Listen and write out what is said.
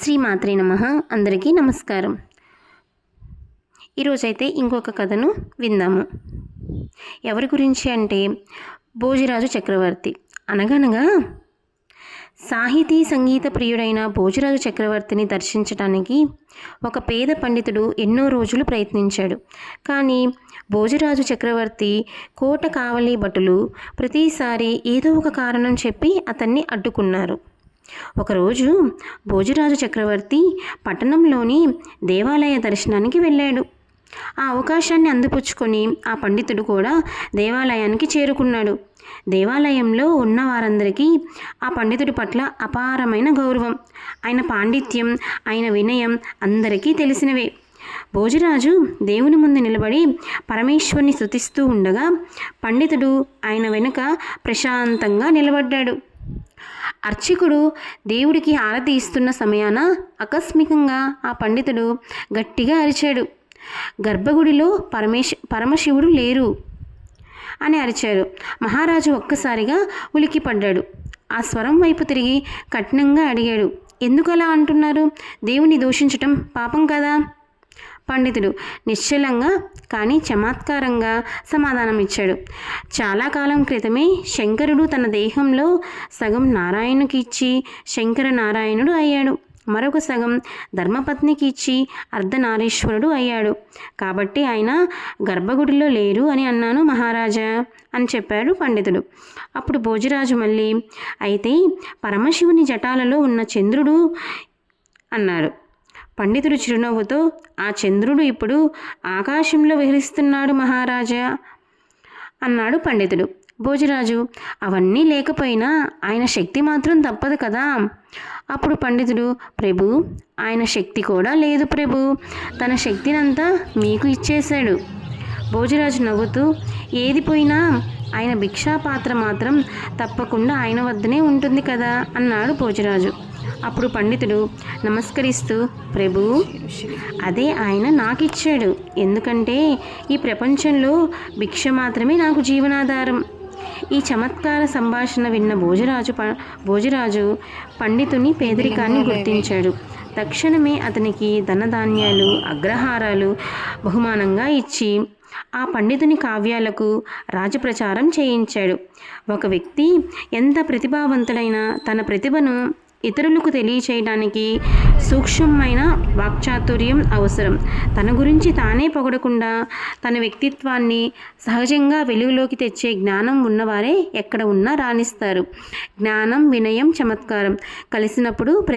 శ్రీమాత్రే నమ. అందరికీ నమస్కారం. ఈరోజైతే ఇంకొక కథను విందాము. ఎవరి గురించి అంటే భోజరాజు చక్రవర్తి. అనగనగా సాహితీ సంగీత ప్రియుడైన భోజరాజు చక్రవర్తిని దర్శించటానికి ఒక పేద పండితుడు ఎన్నో రోజులు ప్రయత్నించాడు. కానీ భోజరాజు చక్రవర్తి కోట కావలి భటులు ప్రతిసారి ఏదో ఒక కారణం చెప్పి అతన్ని అడ్డుకున్నారు. ఒకరోజు భోజరాజు చక్రవర్తి పట్టణంలోని దేవాలయ దర్శనానికి వెళ్ళాడు. ఆ అవకాశాన్ని అందిపుచ్చుకొని ఆ పండితుడు కూడా దేవాలయానికి చేరుకున్నాడు. దేవాలయంలో ఉన్న వారందరికీ ఆ పండితుడి పట్ల అపారమైన గౌరవం. ఆయన పాండిత్యం ఆయన వినయం అందరికీ తెలిసినవే. భోజరాజు దేవుని ముందు నిలబడి పరమేశ్వరుని స్థుతిస్తూ ఉండగా పండితుడు ఆయన వెనుక ప్రశాంతంగా నిలబడ్డాడు. అర్చకుడు దేవుడికి హారతి ఇస్తున్న సమయాన ఆకస్మికంగా ఆ పండితుడు గట్టిగా అరిచాడు. గర్భగుడిలో పరమేశ్ పరమశివుడు లేరు అని అరిచారు. మహారాజు ఒక్కసారిగా ఉలికి పడ్డాడు. ఆ స్వరం వైపు తిరిగి కఠినంగా అడిగాడు. ఎందుకు అలా అంటున్నారు? దేవుని దూషించటం పాపం కదా? పండితుడు. నిశ్చలంగా కానీ చమత్కారంగా సమాధానం ఇచ్చాడు. చాలా కాలం క్రితమే శంకరుడు తన దేహంలో సగం నారాయణుకి ఇచ్చి శంకర నారాయణుడు అయ్యాడు. మరొక సగం ధర్మపత్నికి ఇచ్చి అర్ధనారీశ్వరుడు అయ్యాడు. కాబట్టి ఆయన గర్భగుడిలో లేరు అని అన్నాను మహారాజా అని చెప్పాడు పండితుడు. అప్పుడు భోజరాజు మళ్ళీ అయితే పరమశివుని జటాలలో ఉన్న చంద్రుడు అన్నారు. పండితుడు చిరునవ్వుతో ఆ చంద్రుడు ఇప్పుడు ఆకాశంలో విహరిస్తున్నాడు మహారాజా అన్నాడు పండితుడు. భోజరాజు అవన్నీ లేకపోయినా ఆయన శక్తి మాత్రం తప్పదు కదా అప్పుడు పండితుడు. ప్రభు ఆయన శక్తి కూడా లేదు ప్రభు తన శక్తినంతా మీకు ఇచ్చేశాడు భోజరాజు నవ్వుతూ. ఏది పోయినా ఆయన భిక్షాపాత్ర మాత్రం తప్పకుండా ఆయన వద్దనే ఉంటుంది కదా అన్నాడు భోజరాజు. అప్పుడు పండితుడు నమస్కరిస్తూ ప్రభు అదే ఆయన నాకు ఇచ్చాడు ఎందుకంటే ఈ ప్రపంచంలో భిక్ష మాత్రమే నాకు జీవనాధారం. ఈ చమత్కార సంభాషణ విన్న భోజరాజు ప భోజరాజు పండితుని పేదరికాన్ని గుర్తించాడు. తక్షణమే అతనికి ధనధాన్యాలు అగ్రహారాలు బహుమానంగా ఇచ్చి ఆ పండితుని కావ్యాలకు రాజప్రచారం చేయించాడు. ఒక వ్యక్తి ఎంత ప్రతిభావంతుడైన తన ప్రతిభను ఇతరులకు తెలియచేయడానికి సూక్ష్మమైన వాక్చాతుర్యం అవసరం. తన గురించి తానే పొగడకుండా తన వ్యక్తిత్వాన్ని సహజంగా వెలుగులోకి తెచ్చే జ్ఞానం ఉన్నవారే ఎక్కడ ఉన్నా రాణిస్తారు. జ్ఞానం వినయం చమత్కారం కలిసినప్పుడు